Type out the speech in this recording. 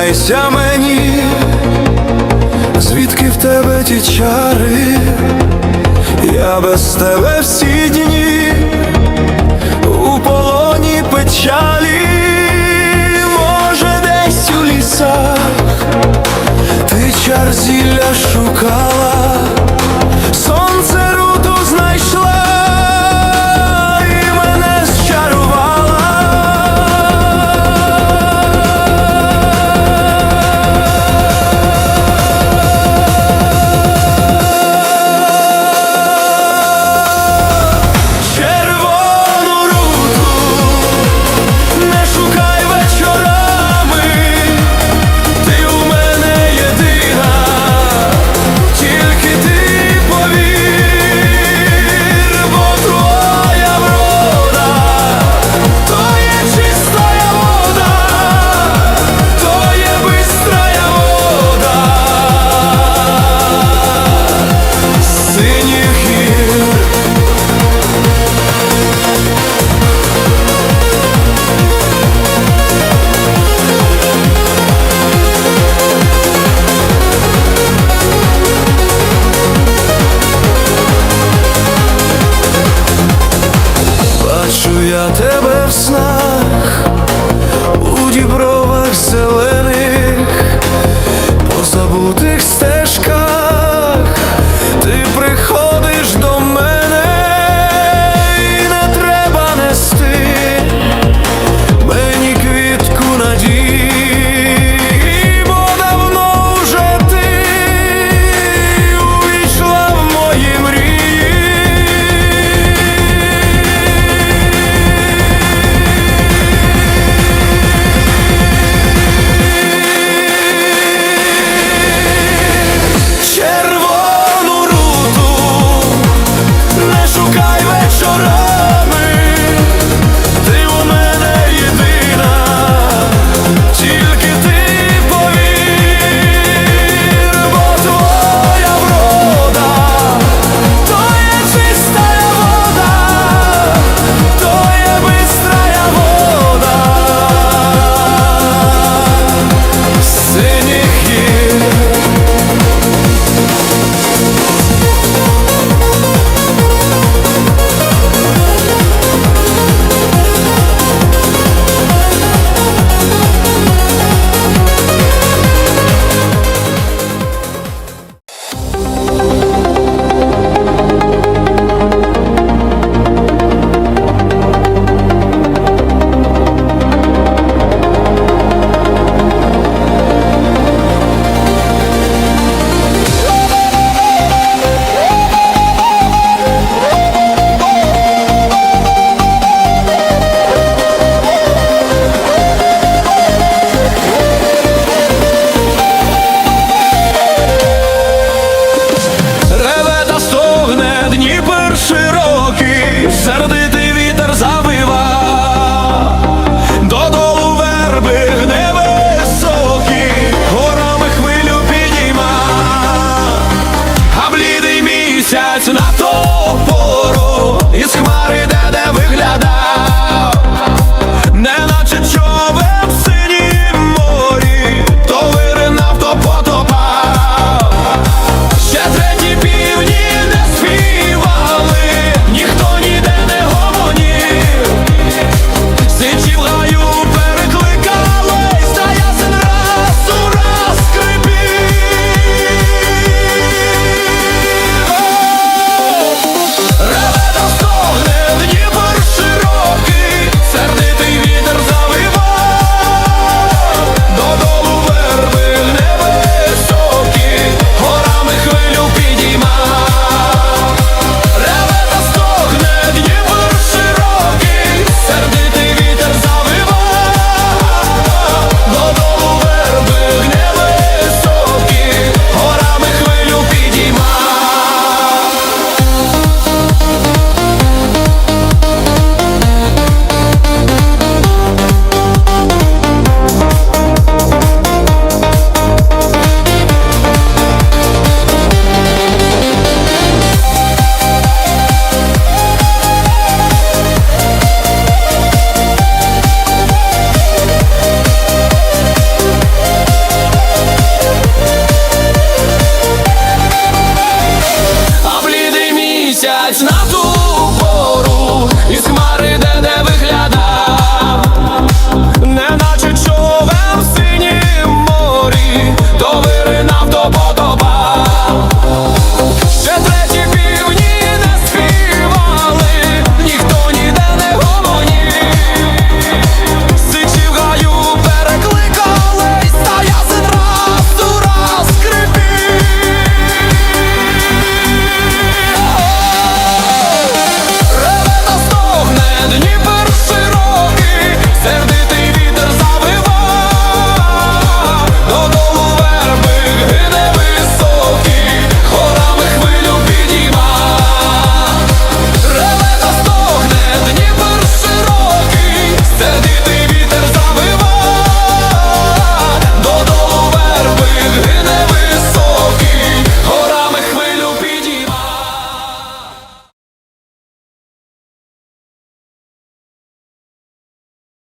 Зізнайся мені, звідки в тебе ті чари, я без тебе всі дні у полоні печалі, може, десь у лісах ти чар you топору із хмари де не виглядає. Дивлюсь на ту гору і